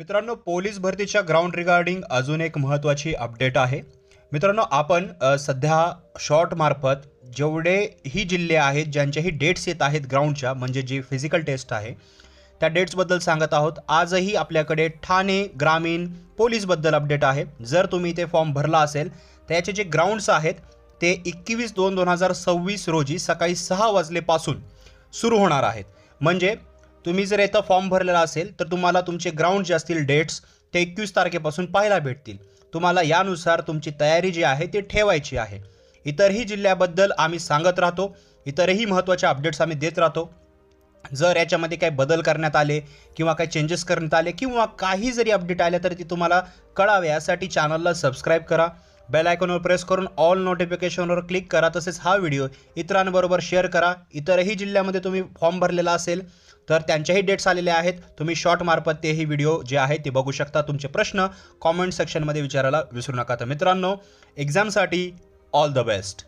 मित्रांनो पोलीस भरतीच्या ground regarding अजून एक महत्त्वाची अपडेट आहे. मित्रांनो आपण सध्या शॉर्टमार्फत जेवढे ही जिल्हे आहेत ज्यांच्याही डेट्स येत आहेत ग्राउंडच्या म्हणजे जी फिजिकल टेस्ट आहे त्या डेट्सबद्दल सांगत आहोत. आजही आपल्याकडे ठाणे ग्रामीण पोलीसबद्दल अपडेट आहे. जर तुम्ही ते फॉर्म भरला असेल तर याचे जे ग्राउंड्स आहेत ते एकवीस दोन दोन हजार सव्वीस रोजी सकाळी सहा वाजलेपासून सुरू होणार आहेत. म्हणजे तुम्ही जर इथं फॉर्म भरलेला असेल तर तुम्हाला तुमचे ग्राउंड जे असतील डेट्स ते एकवीस तारखेपासून पाहायला भेटतील. तुम्हाला यानुसार तुमची तयारी जी आहे ती ठेवायची आहे. इतरही जिल्ह्याबद्दल आम्ही सांगत राहतो. इतरही महत्त्वाचे अपडेट्स आम्ही देत राहतो. जर याच्यामध्ये काही बदल करण्यात आले किंवा काही चेंजेस करण्यात आले किंवा काही जरी अपडेट आले तर ती तुम्हाला कळावे. यासाठी चॅनलला सबस्क्राईब करा. बेल आयकॉनवर प्रेस करून ऑल नोटिफिकेशनवर क्लिक करा तसेच हा व्हिडिओ इतरांबरोबर शेअर करा. इतरही जिल्ह्यामध्ये तुम्ही फॉर्म भरलेला असेल तर त्यांच्याही डेट्स आलेले आहेत. तुम्ही शॉर्ट मार्फत तेही व्हिडिओ जे आहे ते बघू शकता. तुमचे प्रश्न कॉमेंट सेक्शनमध्ये विचारायला विसरू नका. तर मित्रांनो एक्झामसाठी ऑल द बेस्ट